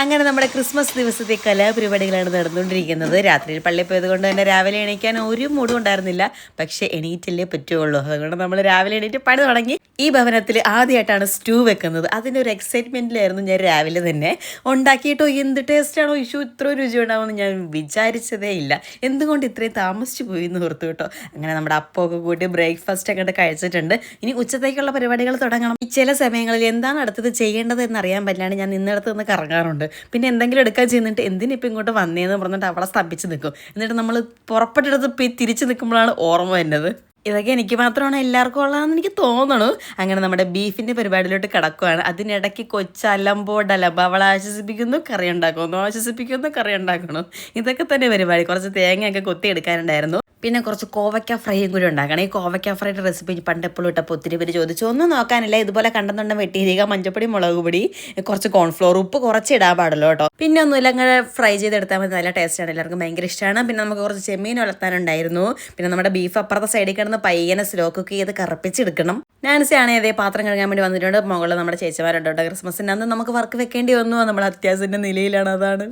അങ്ങനെ നമ്മുടെ ക്രിസ്മസ് ദിവസത്തെ കലാപരിപാടികളാണ് നടന്നുകൊണ്ടിരിക്കുന്നത്. രാത്രിയിൽ പള്ളിയിൽ പോയത് കൊണ്ട് തന്നെ രാവിലെ എണീക്കാൻ ഒരു മൂടും ഉണ്ടായിരുന്നില്ല. പക്ഷെ എണീറ്റല്ലേ പറ്റുള്ളൂ. അതുകൊണ്ട് നമ്മൾ രാവിലെ എണീറ്റ് പണി തുടങ്ങി. ഈ ഭവനത്തിൽ ആദ്യമായിട്ടാണ് സ്റ്റൂ വെക്കുന്നത്. അതിന്റെ ഒരു എക്സൈറ്റ്മെന്റിലായിരുന്നു ഞാൻ രാവിലെ തന്നെ. ഉണ്ടാക്കിയിട്ടോ എന്ത് ടേസ്റ്റാണോ ഇഷ്യൂ ഇത്ര രുചി ഉണ്ടാവുമെന്ന് ഞാൻ വിചാരിച്ചതേ ഇല്ല. എന്തുകൊണ്ട് ഇത്രയും താമസിച്ചു പോയി എന്ന് ഓർത്തു കേട്ടോ. അങ്ങനെ നമ്മുടെ അപ്പമൊക്കെ കൂട്ടി ബ്രേക്ക്ഫാസ്റ്റ് ഒക്കെ കഴിച്ചിട്ടുണ്ട്. ഇനി ഉച്ചത്തേക്കുള്ള പരിപാടികൾ തുടങ്ങണം. ചില സമയങ്ങളിൽ എന്താണ് അടുത്തത് ചെയ്യേണ്ടത് എന്ന് അറിയാൻ പറ്റില്ലാണ്ട് ഞാൻ നിന്നിടത്ത് നിന്ന് കറങ്ങാറുണ്ട്. പിന്നെ എന്തെങ്കിലും എടുക്കാൻ ചെയ്യുന്നിട്ട് എന്തിനിപ്പോൾ ഇങ്ങോട്ട് വന്നേന്ന് പറഞ്ഞിട്ട് അവളെ സ്തംഭിച്ച് നിൽക്കും എന്നിട്ട് നമ്മൾ പുറപ്പെട്ടെടുത്ത് പോയി തിരിച്ച് നിൽക്കുമ്പോഴാണ് ഓർമ്മ വരുന്നത്. ഇതൊക്കെ എനിക്ക് മാത്രമാണ് എല്ലാവർക്കും ഉള്ളതെന്ന് എനിക്ക് തോന്നണു. അങ്ങനെ നമ്മുടെ ബീഫിന്റെ പരിപാടിയിലോട്ട് കിടക്കുവാണ്. അതിനിടയ്ക്ക് കൊച്ചലമ്പോടലമ്പ അവളെ ആശ്വസിപ്പിക്കുന്നു കറി ഉണ്ടാക്കുന്നു. ആശ്വസിപ്പിക്കുന്നു കറി ഉണ്ടാക്കണം ഇതൊക്കെ തന്നെ പരിപാടി. കുറച്ച് തേങ്ങയൊക്കെ കൊത്തി എടുക്കാനുണ്ടായിരുന്നു പിന്നെ കുറച്ച് കോവയ്ക്ക ഫ്രൈയും കൂടി ഉണ്ടാക്കണം. ഈ കോവയ്ക്ക ഫ്രൈയുടെ റെസിപ്പി പണ്ട് എപ്പോഴും ഇട്ടപ്പോൾ ഒത്തിരി പേര് ചോദിച്ചു ഒന്നും നോക്കാനില്ല ഇതുപോലെ കണ്ടെന്നുണ്ടെങ്കിൽ വെട്ടിയിരിക്കുക മഞ്ഞപ്പൊടി മുളക് പൊടി കുറച്ച് കോൺഫ്ലോർ ഉപ്പ് കുറച്ച് ഇടാൻ പാടുള്ളൂ കേട്ടോ. പിന്നെ ഒന്നുമില്ല അങ്ങനെ ഫ്രൈ ചെയ്തെടുത്താൽ മതി. നല്ല ടേസ്റ്റാണ് എല്ലാവർക്കും ഭയങ്കര ഇഷ്ടമാണ്. പിന്നെ നമുക്ക് കുറച്ച് ചെമ്മീൻ വളർത്താനുണ്ടായിരുന്നു പിന്നെ നമ്മുടെ ബീഫ് അപ്പുറത്തെ സൈഡിൽ കിടന്ന് പയ്യനെ സ്ലോ കുക്ക് ചെയ്ത് കറപ്പിച്ചെടുക്കണം. നാൻസി ആണെങ്കിൽ അതേ പാത്രം കഴുകാൻ വേണ്ടി വന്നിട്ടുണ്ട്. മുകളിൽ നമ്മുടെ ചേച്ചിമാരുണ്ടോ ക്രിസ്മസിന്. അന്ന് നമുക്ക് വർക്ക് വെക്കേണ്ടി വന്നു നമ്മൾ അത്യാവശ്യത്തിന്റെ നിലയിലാണ് അതാണ്.